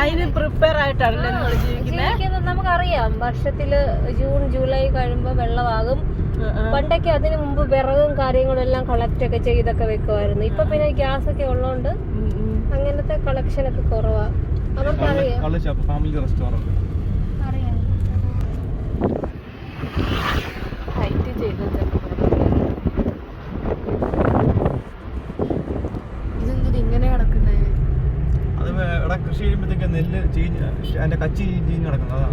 അതിന് പ്രിപ്പയർ ആയിട്ടാണല്ലേ നമ്മൾ ജീവിക്കുന്നത് ജീവിക്കുന്നത് നമുക്കറിയാം. വർഷത്തിൽ ജൂൺ ജൂലൈ കഴിയുമ്പോ വെള്ളമാകും. പണ്ടൊക്കെ അതിന് മുമ്പ് വിറകും കാര്യങ്ങളും എല്ലാം കളക്ട് ഒക്കെ ചെയ്തൊക്കെ വെക്കുമായിരുന്നു ഇപ്പൊ പിന്നെ ഗ്യാസ് ഒക്കെ ഉള്ളതുകൊണ്ട് അങ്ങനത്തെ കളക്ഷൻ ഒക്കെ കുറവാ. അവർക്കറിയാം. ഹൈറ്റ് ചെയ്തത് ഇതെന്തിനാ ഇങ്ങനെ കിടക്കുന്നത് അത് ഇവിടെ കൃഷി ചെയ്യുമ്പോഴത്തേക്ക് നെല്ല് ചീഞ്ഞ് അതിന്റെ കച്ചി ചീഞ്ഞ് കിടക്കുന്നത് അതാ.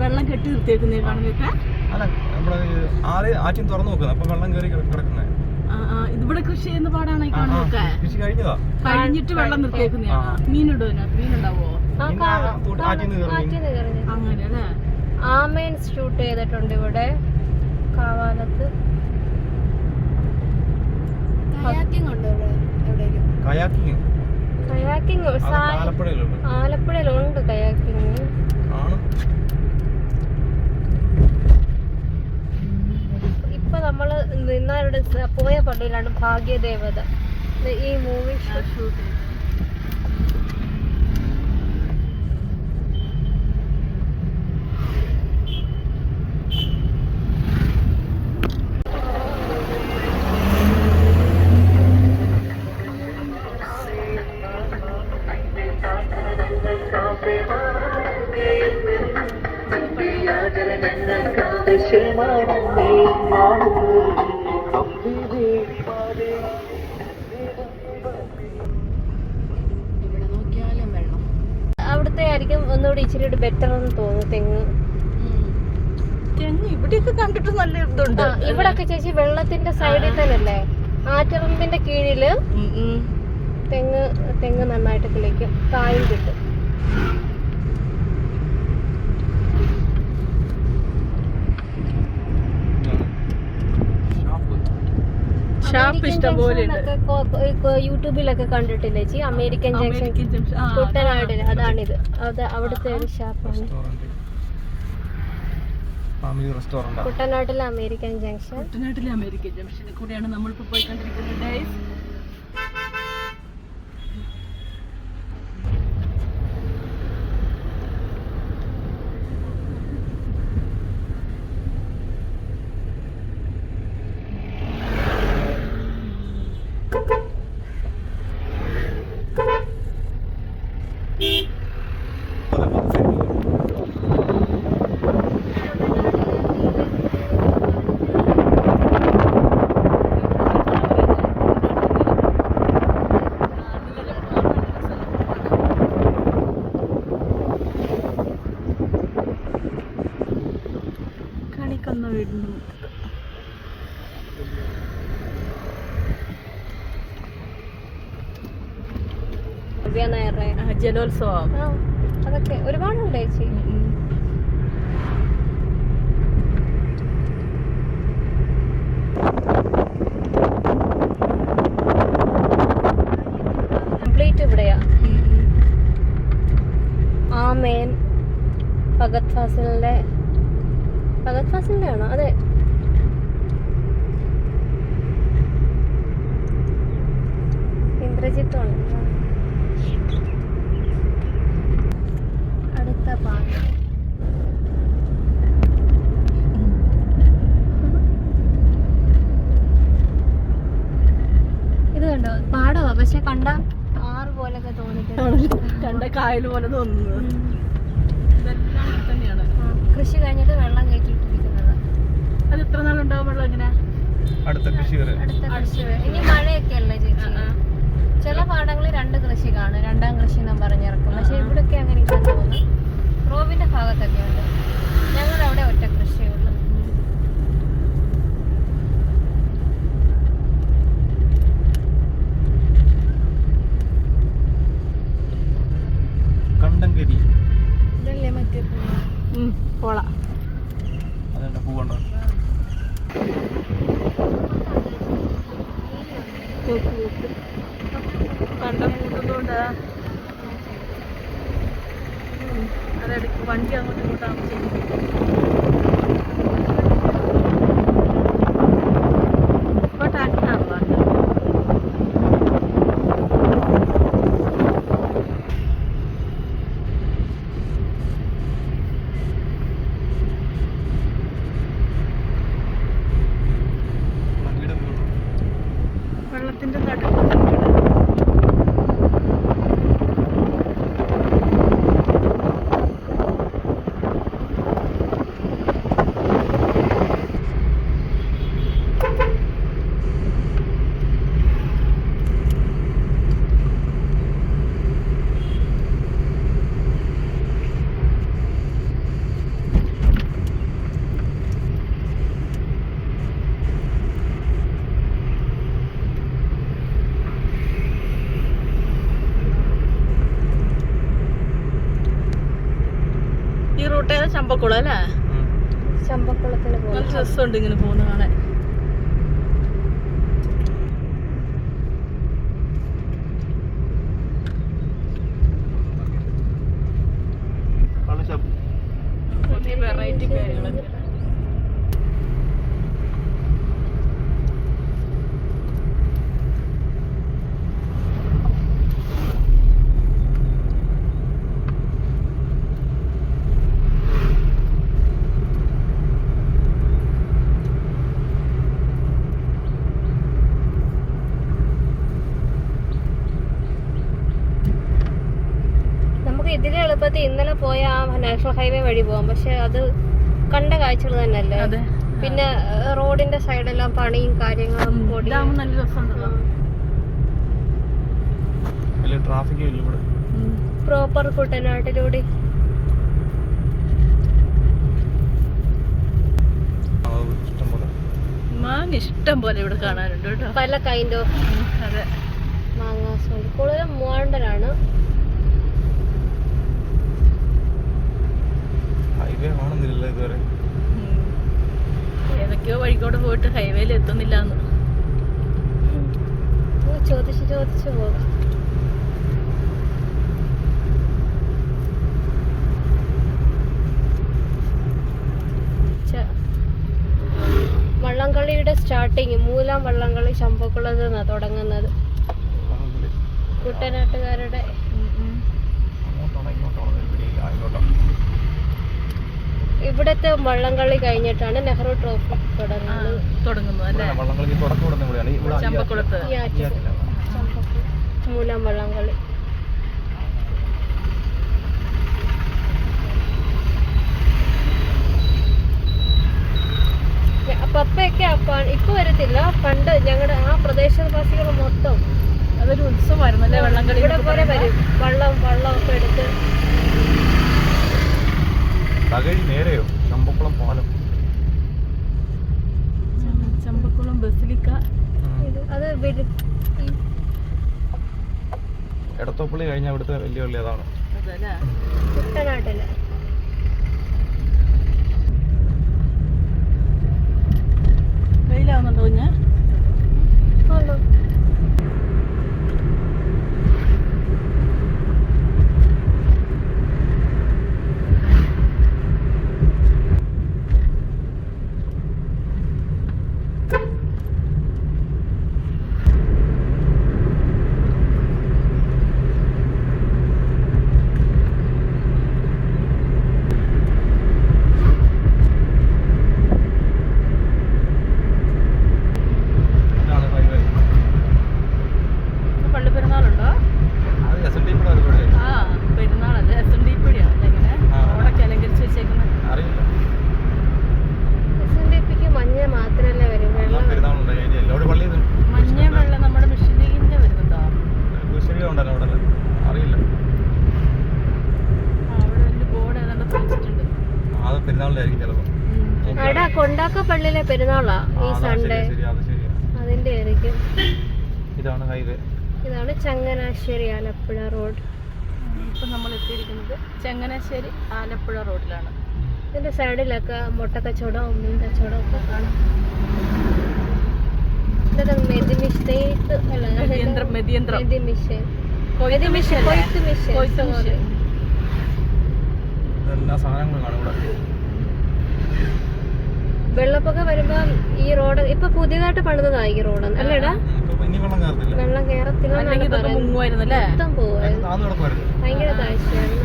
വെള്ളം കെട്ടി നിർത്തിയേക്കുന്നേ കാണുന്നൊക്കെ അല്ല നമ്മുടെ ആദ്യം ആറ് ആറ്റിൻ തുറന്നു നോക്കുന്നത് അപ്പൊ വെള്ളം കയറി കിടക്കുന്നത് ഇവിടെ കൃഷി ചെയ്യുന്ന പാടാണ് ഈ കാണുന്നൊക്കെ കൃഷി കഴിഞ്ഞതാ. കഴിഞ്ഞിട്ട് വെള്ളം നിർത്തിയേക്കുന്ന. മീനിടോ മീനുണ്ടാവോ? ആ പിന്നെ കാണാം. തോട്ട് ആറ്റിൽ നിന്ന് കയറി ആറ്റിന്ന് കയറി അങ്ങനെ അല്ലേ ആമേൻ ഷൂട്ട് ചെയ്തിട്ടുണ്ട് ഇവിടെ. കാവാലത്ത്. Kayaking kayaking. ആലപ്പുഴയിലുണ്ട്. ആലപ്പുഴയിലുണ്ട് കയാക്കിംഗ്. കാണും. ഇപ്പൊ നമ്മൾ നിന്നവരുടെ പോയ പള്ളിയിലാണ് ഭാഗ്യദേവത. ഈ മൂവി ഷൂട്ട് ഇവിടെ നോക്കിയാലും വെള്ളം അവിടുത്തെ ആയിരിക്കും ഒന്നുകൂടി ഇച്ചിരി ബെറ്റർ എന്ന് തോന്നുന്നു തെങ്ങ്. തെങ്ങ് ഇവിടെയൊക്കെ കണ്ടിട്ട് നല്ല ഇതുണ്ട്. ഇവിടൊക്കെ ചേച്ചി വെള്ളത്തിന്റെ സൈഡിൽ തന്നെയല്ലേ? ആറ്റിറമ്പിന്റെ കീഴിൽ. തെങ്ങ് തെങ്ങ് നന്നായിട്ട് കിളിക്കും. കായും കിട്ടും. ഷാപ്പ് കൊ- യൂട്യൂബിലൊക്കെ കണ്ടിട്ടില്ലേ ചേച്ചി അമേരിക്കൻ ജംഗ്ഷൻ കുട്ടനാടിന് അതാണിത്. അത് അവിടുത്തെ ഒരു ഷാപ്പാണ് ഫാമിലി റെസ്റ്റോറന്റ് കുട്ടനാട്ടിലെ അമേരിക്കൻ ജംഗ്ഷൻ കുട്ടനാട്ടിലെ അമേരിക്കൻ ജംഗ്ഷനിൽ കൂടെയാണ് നമ്മളിപ്പോ പോയിക്കൊണ്ടിരിക്കുന്നത് guys. ജലോത്സവം അതൊക്കെ ഒരുപാടുണ്ട് ചേച്ചി. കംപ്ലീറ്റ് ഇവിടെയാ. ആമേൻ ഭഗത് ഫാസിലിന്റെ ഭഗത് ഫാസിലിന്റെ ആണോ അതെ ഇന്ദ്രജിത്ത് അടുത്ത ഇത് കണ്ടോ? പാടവാ. പക്ഷെ കണ്ട ആറ് പോലൊക്കെ തോന്നിട്ടുണ്ട് കണ്ട കായൽ പോലെ തന്നെയാണ് കൃഷി കഴിഞ്ഞിട്ട് വെള്ളം കയറ്റിയിട്ടിരിക്കുന്നത്. അത് എത്ര നാളുണ്ടാവും വെള്ളം എങ്ങനെ അടുത്ത കൃഷി വരെ. അടുത്ത കൃഷി വരെ. ഇനി മഴയൊക്കെ അല്ലേ ചേച്ചി ചില പാടങ്ങളിൽ രണ്ട് കൃഷി കാണും. രണ്ടാം കൃഷി എന്നും പറഞ്ഞിറക്കും. പക്ഷെ ഇവിടൊക്കെ അങ്ങനെ തോന്നുന്നു. റോബിന്റെ ഭാഗത്തൊക്കെ ഉണ്ട്. ഞങ്ങളവിടെ അവിടെ ഒറ്റ കൃഷിയേ ഉള്ളൂ. കണ്ടങ്കരി. ഇതല്ലേ മറ്റേ പോള അതെന്റെ പൂവുണ്ടോ നോക്ക് നോക്ക് കണ്ടം? കൂട്ടുന്നോണ്ടാ വണ്ടി അങ്ങോട്ടും ഇങ്ങോട്ടാണ് ചെയ്യുന്നത് ചമ്പക്കുളം അല്ലേ. ചമ്പക്കുളത്തിന് നല്ല പോകും രസമുണ്ട് ഇങ്ങനെ പോകുന്ന കാണാൻ. വെറൈറ്റി കാര്യങ്ങളൊക്കെ നാഷണൽ ഹൈവേ വഴി പോകാം പക്ഷെ അത് കണ്ട കാഴ്ചകൾ തന്നെയല്ലേ? അതെ. പിന്നെ റോഡിന്റെ സൈഡെല്ലാം പണിയും കാര്യങ്ങളും നല്ല രസമുണ്ടല്ലോ. ഇവിടെ. പ്രോപ്പർ കുട്ടനാട്ടിലൂടെ ആ, ഇഷ്ടം പോലെ. മാങ്ങ ഇഷ്ടം പോലെ ഇവിടെ കാണാനുണ്ട് കേട്ടോ. പല കൈൻഡ് ഓഫ് അതെ. മാങ്ങാസ് കൂടുതലും മൂവാണ്ടനാണ് ഹൈവേ ആണെന്നില്ല ഇതുവരെ. ഏതൊക്കെയോ വഴിക്കോട് പോയിട്ട് ഹൈവേയിൽ എത്തുന്നില്ല ചോദിച്ച് ചോദിച്ച് പോകാം വള്ളംകളിയുടെ സ്റ്റാർട്ടിങ് മൂലാം വള്ളംകളി ശമ്പക്കുളത്ത് നിന്നാണ് തുടങ്ങുന്നത്. കുട്ടനാട്ടുകാരുടെ ഇവിടത്തെ വള്ളംകളി കഴിഞ്ഞിട്ടാണ് നെഹ്റു ട്രോഫി തുടങ്ങുന്നത്. മൂലാം വള്ളംകളി പപ്പയൊക്കെ അപ്പ- ഇപ്പൊ വരത്തില്ല. പണ്ട് ഞങ്ങളുടെ ആ പ്രദേശവാസികൾ മൊത്തം അതൊരു ഉത്സവമായിരുന്നു അല്ലേ? വള്ളംകളി ഇവിടെ പോലെ വരും. വള്ളം ഒക്കെ എടുത്ത് തകഴി നേരെയോ? ചമ്പക്കുളം പാലം. ചമ്പക്കുളം ബസിലിക്ക. അത് എടത്തോപ്പള്ളി കഴിഞ്ഞാൽ ഇവിടുത്തെ വലിയ വലിയ അതാണ്. അതല്ലേ? കുട്ടനാട്ടിൽ. വെയിലാവുന്നുണ്ടോ കുഞ്ഞ്? പെരുന്നാളാ ഈ സൺഡേ അതിന്റെ ആയിരിക്കും. ഇതാണ് ഹൈവേ ഇതാണ് ചങ്ങനാശ്ശേരി ആലപ്പുഴ റോഡ്. ഇപ്പം നമ്മൾ എത്തിയിരിക്കുന്നത് ചങ്ങനാശ്ശേരി ആലപ്പുഴ റോഡിലാണ്. ഇതിന്റെ സൈഡിലൊക്കെ മുട്ടക്കച്ചവടവും മീൻ കച്ചവടവും ഒക്കെ കാണാം. ഇതൊക്കെ മെതിമിഷേത്ത് അല്ല? മെതിമിഷേ മെതിമിഷേ കൊയ്ത്ത് മിഷേ എല്ലാ സാധനങ്ങളും കാണാം ഇവിടെ. വെള്ളപ്പൊക്കം വരുമ്പോ ഈ റോഡ് ഇപ്പൊ പുതിയതായിട്ട് പണിതായി ഈ റോഡ് അല്ലേടാ? വെള്ളം കേറത്തില്ല. മൊത്തം പോവായിരുന്നു ഭയങ്കര താഴ്ചയായിരുന്നു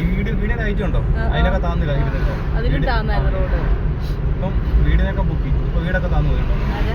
വീടിനൊക്കെ ബുക്ക് വീടൊക്കെ താന്നു അതെ.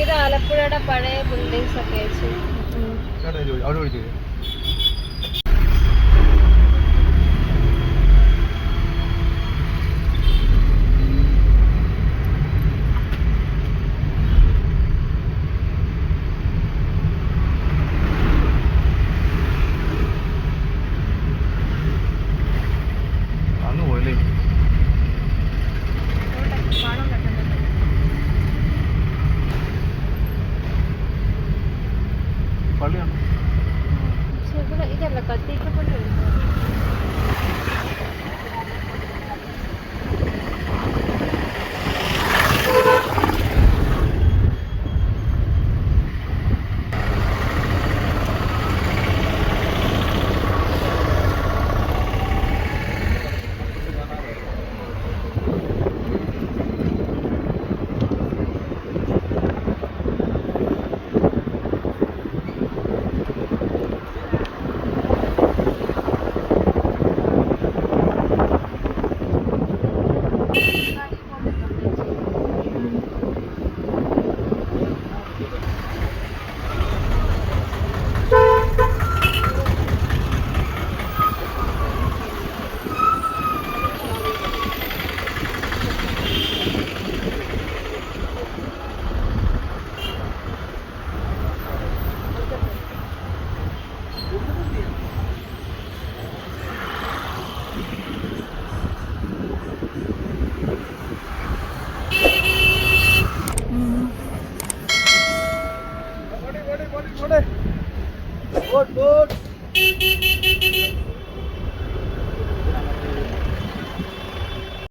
ഇത് ആലപ്പുഴയുടെ പഴയ ബിൽഡിങ്സ് ഒക്കെ വെച്ച്